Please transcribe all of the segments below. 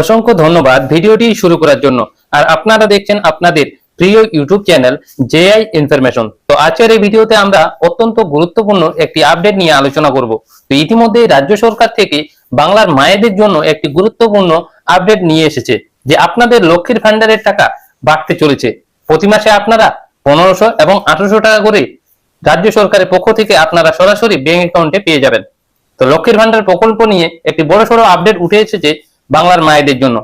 অসংখ্য ধন্যবাদ ভিডিওটি শুরু করার জন্য। আর আপনারা দেখছেন আপনাদের প্রিয় ইউটিউব চ্যানেল জেআই ইনফরমেশন। তো আজকের এই ভিডিওতে আমরা অত্যন্ত গুরুত্বপূর্ণ একটি আপডেট নিয়ে আলোচনা করব। তো ইতিমধ্যে রাজ্য সরকার থেকে বাংলার মায়েদের জন্য একটি গুরুত্বপূর্ণ আপডেট নিয়ে এসেছে, যে আপনাদের লক্ষ্মীর ভান্ডারের টাকা বাড়তে চলেছে। প্রতি মাসে আপনারা পনেরোশো এবং আঠারোশো টাকা করে রাজ্য সরকারের পক্ষ থেকে আপনারা সরাসরি ব্যাংক অ্যাকাউন্টে পেয়ে যাবেন। তো লক্ষ্মীর ভান্ডার প্রকল্প নিয়ে একটি বড় সড়ো আপডেট উঠে এসেছে বাংলার মায়েদের জন্য।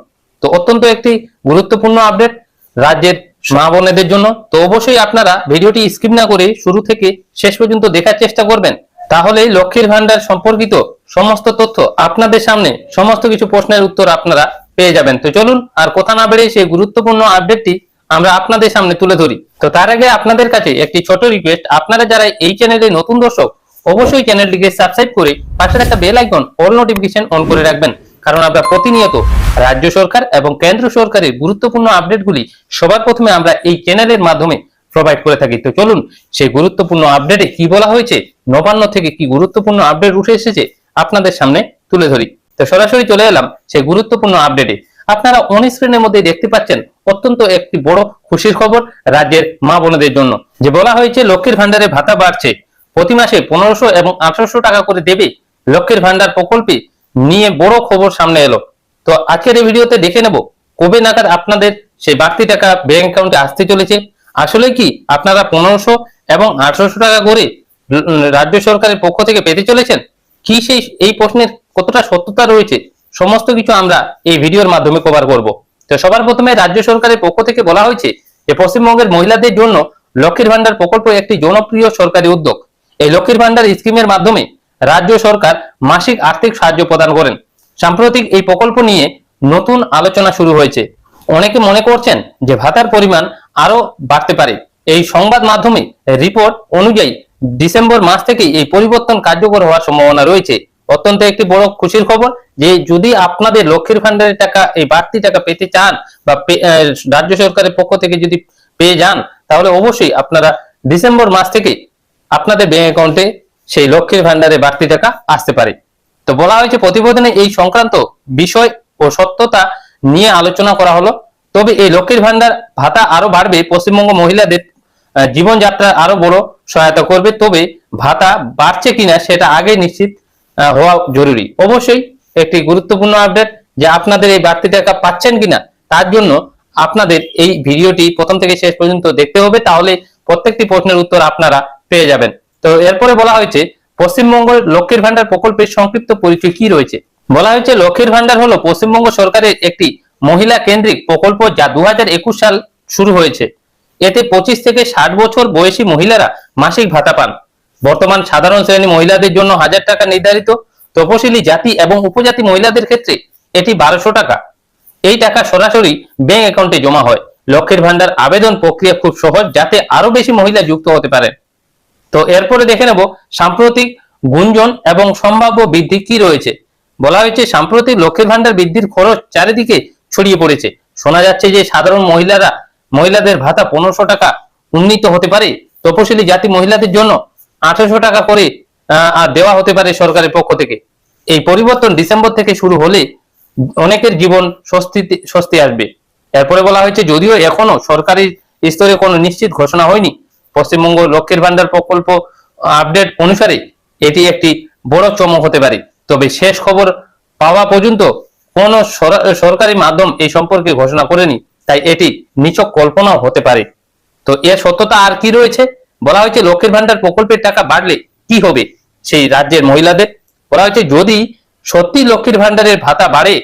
তো অত্যন্ত একটি গুরুত্বপূর্ণ আপডেট রাজ্যের মা বোনেদের জন্য। তো অবশ্যই আপনারা ভিডিওটি স্কিপ না করে শুরু থেকে শেষ পর্যন্ত দেখার চেষ্টা করবেন। তাহলেই লক্ষ্মীর ভান্ডার সম্পর্কিত সমস্ত তথ্য আপনাদের সামনে, সমস্ত কিছু প্রশ্নের উত্তর আপনারা পেয়ে যাবেন। তো চলুন, আর কথা না বেড়ে সেই গুরুত্বপূর্ণ আপডেটটি আমরা আপনাদের সামনে তুলে ধরি। তো তার আগে আপনাদের কাছে একটি ছোট রিকোয়েস্ট আপনারা যারা এই চ্যানেলে নতুন দর্শক, অবশ্যই চ্যানেলটিকে সাবস্ক্রাইব করে পাশের একটা bell icon all notification on করে রাখবেন। কারণ আমরা প্রতিনিয়ত রাজ্য সরকার এবং কেন্দ্র সরকারের গুরুত্বপূর্ণ আপডেটগুলি সবার প্রথমে আমরা এই চ্যানেলের মাধ্যমে প্রোভাইড করে থাকি। তো চলুন, সেই গুরুত্বপূর্ণ আপডেটে কি বলা হয়েছে, নবান্ন থেকে কি গুরুত্বপূর্ণ আপডেট উঠে এসেছে আপনাদের সামনে তুলে ধরি। তো সরাসরি চলে এলাম সেই গুরুত্বপূর্ণ আপডেটে। আপনারা অন স্ক্রিনের মধ্যে দেখতে পাচ্ছেন অত্যন্ত একটি বড় খুশির খবর রাজ্যের মা বোনদের জন্য, যে বলা হয়েছে লক্ষ্মীর ভান্ডারে ভাতা বাড়ছে। প্রতি মাসে পনেরোশো এবং আঠারোশো টাকা করে দেবে লক্ষ্মীর ভান্ডার প্রকল্পে নিয়ে বড় খবর সামনে এলো। তো আজকের এই ভিডিওতে দেখে নেব, কবে নাগাদ আপনাদের সেই বাড়তি টাকা ব্যাংক অ্যাকাউন্টে আসতে চলেছে। আসলে কি আপনারা পনেরোশো এবং আঠারোশো টাকা করে রাজ্য সরকারের পক্ষ থেকে পেতে চলেছেন? কি সেই, এই প্রশ্নের কতটা সত্যতা রয়েছে? সমস্ত কিছু আমরা এই ভিডিওর মাধ্যমে কভার করব। তো সবার প্রথমে রাজ্য সরকারের পক্ষ থেকে বলা হয়েছে, যে পশ্চিমবঙ্গের মহিলাদের জন্য লক্ষ্মীর ভান্ডার প্রকল্প একটি জনপ্রিয় সরকারি উদ্যোগ। এই লক্ষ্মীর ভান্ডার স্কিমের মাধ্যমে রাজ্য সরকার মাসিক আর্থিক সাহায্য প্রদান করেন। সাম্প্রতিক এই প্রকল্প নিয়ে নতুন আলোচনা শুরু হয়েছে। অনেকে মনে করছেন যে ভাতার পরিমাণ আরও বাড়তে পারে। এই সংবাদ মাধ্যমে রিপোর্ট অনুযায়ী ডিসেম্বর মাস থেকেই এই পরিবর্তন কার্যকর হওয়ার সম্ভাবনা রয়েছে। অত্যন্ত একটি বড় খুশির খবর যে যদি আপনাদের লক্ষ্মীর ভান্ডারের টাকা, এই বাড়তি টাকা পেতে চান বা রাজ্য সরকারের পক্ষ থেকে যদি পেয়ে যান, তাহলে অবশ্যই আপনারা ডিসেম্বর মাস থেকে আপনাদের ব্যাংক অ্যাকাউন্টে সেই লক্ষ্মীর ভান্ডারে বাড়তি টাকা আসতে পারে। তো বলা হয়েছে প্রতিবেদনে এই সংক্রান্ত বিষয় ও সত্যতা নিয়ে আলোচনা করা হলো। তবে এই লক্ষ্মীর ভান্ডার ভাতা আরও বাড়বে, পশ্চিমবঙ্গ মহিলাদের জীবনযাত্রা আরও বড় সহায়তা করবে। তবে ভাতা বাড়ছে কিনা সেটা আগে নিশ্চিত হওয়া জরুরি। অবশ্যই একটি গুরুত্বপূর্ণ আপডেট যে আপনাদের এই বাড়তি টাকা পাচ্ছেন কিনা, তার জন্য আপনাদের এই ভিডিওটি প্রথম থেকে শেষ পর্যন্ত দেখতে হবে। তাহলে প্রত্যেকটি প্রশ্নের উত্তর আপনারা পেয়ে যাবেন। তো এরপরে বলা হয়েছে, পশ্চিমবঙ্গের লক্ষ্মীর ভান্ডার প্রকল্পের সংক্ষিপ্ত পরিচয় কি রয়েছে? বলা হয়েছে, লক্ষ্মীর ভান্ডার হলো পশ্চিমবঙ্গ সরকারের একটি মহিলা কেন্দ্রিক প্রকল্প যা দু হাজার একুশ সাল শুরু হয়েছে। এতে পঁচিশ থেকে ষাট বছর বয়সী মহিলারা মাসিক ভাতা পান। বর্তমান সাধারণ শ্রেণি মহিলাদের জন্য হাজার টাকা নির্ধারিত। তপশিলি জাতি এবং উপজাতি মহিলাদের ক্ষেত্রে এটি বারোশো টাকা। এই টাকা সরাসরি ব্যাংক অ্যাকাউন্টে জমা হয়। লক্ষ্মীর ভান্ডার আবেদন প্রক্রিয়া খুব সহজ, যাতে আরও বেশি মহিলা যুক্ত হতে পারেন। তো এরপরে দেখে নেব সাম্প্রতিক গুঞ্জন এবং সম্ভাব্য বৃদ্ধি কি রয়েছে। বলা হয়েছে সাম্প্রতিক লক্ষ্মীর ভান্ডার বৃদ্ধির খরচ চারিদিকে ছড়িয়ে পড়েছে। শোনা যাচ্ছে যে সাধারণ মহিলারা, মহিলাদের ভাতা পনেরোশো টাকা উন্নীত হতে পারে। তপশিলি জাতি মহিলাদের জন্য আঠারোশো টাকা করে আর দেওয়া হতে পারে সরকারের পক্ষ থেকে। এই পরিবর্তন ডিসেম্বর থেকে শুরু হলে অনেকের জীবন স্বস্তিতে স্বস্তি আসবে। এরপরে বলা হয়েছে যদিও এখনও সরকারি স্তরে কোনো নিশ্চিত ঘোষণা হয়নি। পশ্চিমবঙ্গ লক্ষ্মীর ভান্ডার প্রকল্প আপডেট অনুসারে এটি একটি বড় চমক হতে পারে। তবে শেষ খবর পাওয়া পর্যন্ত কোন সরকারি মাধ্যম এই সম্পর্কে ঘোষণা করেনি, তাই এটি নিচক কল্পনাও হতে পারে। তো এর সত্যতা আর কি রয়েছে? বলা হয়েছে লক্ষ্মীর ভান্ডার প্রকল্পের টাকা বাড়লে কি হবে সেই রাজ্যের মহিলাদের? বলা হয়েছে যদি সত্যি লক্ষ্মীর ভান্ডারের ভাতা বাড়ে,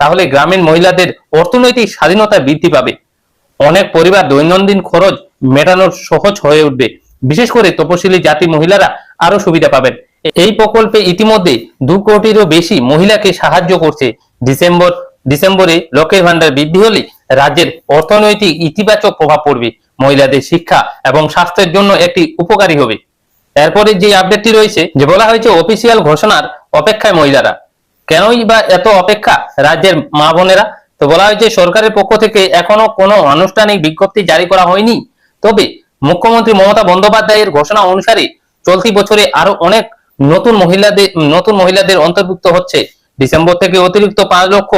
তাহলে গ্রামীণ মহিলাদের অর্থনৈতিক স্বাধীনতা বৃদ্ধি পাবে। অনেক পরিবার দৈনন্দিন খরচ মেটানোর সহজ হয়ে উঠবে। বিশেষ করে তপশিলি জাতি মহিলারা আরও সুবিধা পাবেন। এই প্রকল্পে ইতিমধ্যে দু কোটিরও বেশি মহিলাকে সাহায্য করছে। ডিসেম্বর, ডিসেম্বরে লক্ষ্মীর ভান্ডার বৃদ্ধি হলে রাজ্যের অর্থনৈতিক ইতিবাচক প্রভাব পড়বে। মহিলাদের শিক্ষা এবং স্বাস্থ্যের জন্য একটি উপকারী হবে। এরপরে যে আপডেটটি রয়েছে, যে বলা হয়েছে অফিসিয়াল ঘোষণার অপেক্ষায় মহিলারা। কেনই বা এত অপেক্ষা রাজ্যের মা বোনেরা? তো বলা হয়েছে সরকারের পক্ষ থেকে এখনও কোনো আনুষ্ঠানিক বিজ্ঞপ্তি জারি করা হয়নি। তবে মুখ্যমন্ত্রী মমতা বন্দ্যোপাধ্যায়ের ঘোষণা অনুসারে চলতি বছরে আরও অনেক নতুন মহিলাদের নতুন মহিলাদের অন্তর্ভুক্ত হচ্ছে। ডিসেম্বর থেকে অতিরিক্ত পাঁচ লক্ষ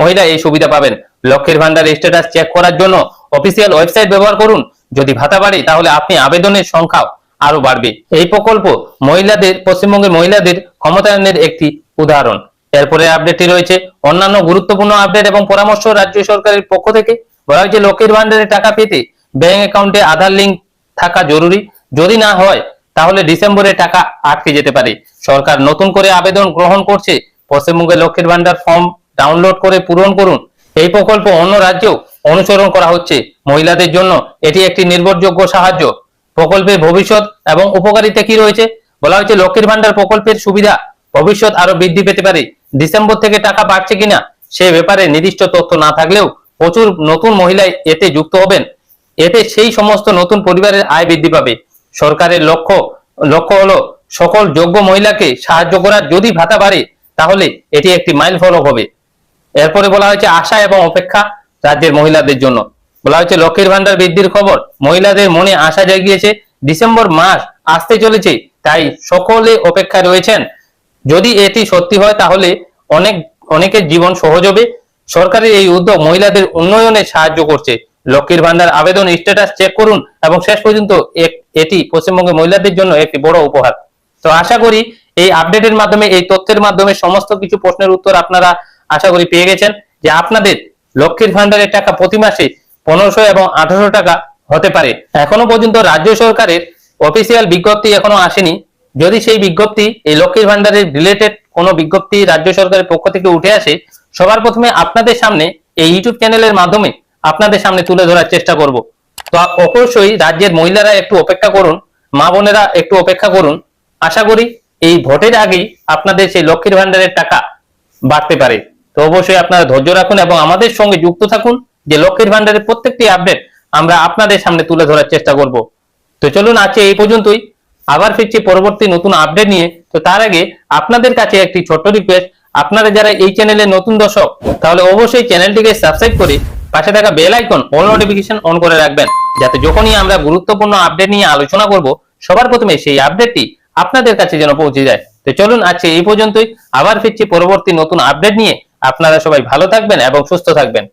মহিলা এই সুবিধা পাবেন। লক্ষ্মীর ভান্ডার স্ট্যাটাস চেক করার জন্য অফিসিয়াল ওয়েবসাইট ব্যবহার করুন। যদি ভাতা বাড়ে, তাহলে আপনি আবেদনের সংখ্যাও আরও বাড়বে। এই প্রকল্প মহিলাদের, পশ্চিমবঙ্গের মহিলাদের ক্ষমতায়নের একটি উদাহরণ। এরপরে আপডেটটি রয়েছে। অন্যান্য গুরুত্বপূর্ণ আপডেট এবং পরামর্শ রাজ্য সরকারের পক্ষ থেকে বলা হয়েছে, লক্ষ্মীর ভান্ডারের টাকা পেতে ব্যাংক অ্যাকাউন্টে আধার লিঙ্ক থাকা জরুরি। যদি না হয়, তাহলে ডিসেম্বরে টাকা আটকে যেতে পারে। সরকার নতুন করে আবেদন গ্রহণ করছে। পশ্চিমবঙ্গে লক্ষ্মীর ভান্ডার ফর্ম ডাউনলোড করে পূরণ করুন। এই প্রকল্প অন্য রাজ্যেও অনুসরণ করা হচ্ছে। মহিলাদের জন্য এটি একটি নির্ভরযোগ্য সাহায্য। প্রকল্পের ভবিষ্যৎ এবং উপকারিতা কি রয়েছে? বলা হয়েছে, লক্ষ্মীর ভান্ডার প্রকল্পের সুবিধা ভবিষ্যৎ আরও বৃদ্ধি পেতে পারে। ডিসেম্বর থেকে টাকা বাড়ছে কিনা, সে ব্যাপারে নির্দিষ্ট তথ্য না থাকলেও প্রচুর নতুন মহিলা এতে যুক্ত হবেন। এতে সেই সমস্ত নতুন পরিবারের আয় বৃদ্ধি পাবে। সরকারের লক্ষ্য লক্ষ্য হলো সকল যোগ্য মহিলাকে সাহায্য করার যদি ভাতা বাড়ে, তাহলে এটি একটি মাইল ফলক হবে। এরপরে বলা হয়েছে আশা এবং অপেক্ষা রাজ্যের মহিলাদের জন্য। বলা হয়েছে লক্ষ্মীর ভান্ডার বৃদ্ধির খবর। মহিলাদের মনে আশা জাগিয়েছে, ডিসেম্বর মাস আসতে চলেছে, তাই সকলে অপেক্ষায় রয়েছেন। যদি এটি সত্যি হয়, তাহলে অনেক, অনেকের জীবন সহজ হবে। সরকারের এই উদ্যোগ মহিলাদের উন্নয়নে সাহায্য করছে। লক্ষ্মীর ভান্ডার আবেদন স্ট্যাটাস চেক করুন এবং শেষ পর্যন্ত এটি পশ্চিমবঙ্গের মহিলাদের জন্য একটি বড় উপহার। তো আশা করি এই আপডেটের মাধ্যমে, এই তথ্যের মাধ্যমে সমস্ত কিছু প্রশ্নের উত্তর আপনারা আশা করি পেয়ে গেছেন যে আপনাদের লক্ষ্মীর ভান্ডারের টাকা প্রতি মাসে পনেরোশো এবং আঠারোশো টাকা হতে পারে। এখনও পর্যন্ত রাজ্য সরকারের অফিসিয়াল বিজ্ঞপ্তি এখনও আসেনি। যদি সেই বিজ্ঞপ্তি, এই লক্ষ্মীর ভান্ডারের রিলেটেড কোনো বিজ্ঞপ্তি রাজ্য সরকারের পক্ষ থেকে উঠে আসে, সবার প্রথমে আপনাদের সামনে এই ইউটিউব চ্যানেলের মাধ্যমে আপনাদের সামনে তুলে ধরার চেষ্টা করব। তো অবশ্যই রাজ্যের মহিলারা একটু অপেক্ষা করুন, মা বোনেরা একটু অপেক্ষা করুন। আশা করি এই ভোটের আগেই আপনাদের সেই লক্ষ্মীর ভান্ডারের টাকা বাড়তে পারে। তো অবশ্যই আপনারা ধৈর্য রাখুন এবং আমাদের সঙ্গে যুক্ত থাকুন যে লক্ষ্মীর ভান্ডারের প্রত্যেকটি আপডেট আমরা আপনাদের সামনে তুলে ধরার চেষ্টা করব। তো চলুন, আজকে এই পর্যন্তই। আবার ফিরছি পরবর্তী নতুন আপডেট নিয়ে। তো তার আগে আপনাদের কাছে একটি ছোট্ট রিকোয়েস্ট আপনারা যারা এই চ্যানেলের নতুন দর্শক, তাহলে অবশ্যই চ্যানেলটিকে সাবস্ক্রাইব করে পাশে থাকা bell icon all notification on করে রাখবেন। যাতে যখনই আমরা গুরুত্বপূর্ণ আপডেট নিয়ে আলোচনা করব, সবার প্রথমে সেই আপডেটটি আপনাদের কাছে যেন পৌঁছে যায়। তো চলুন আজকে এই পর্যন্তই। আবার ফিরছি পরবর্তী নতুন আপডেট নিয়ে। আপনারা সবাই ভালো থাকবেন এবং সুস্থ থাকবেন।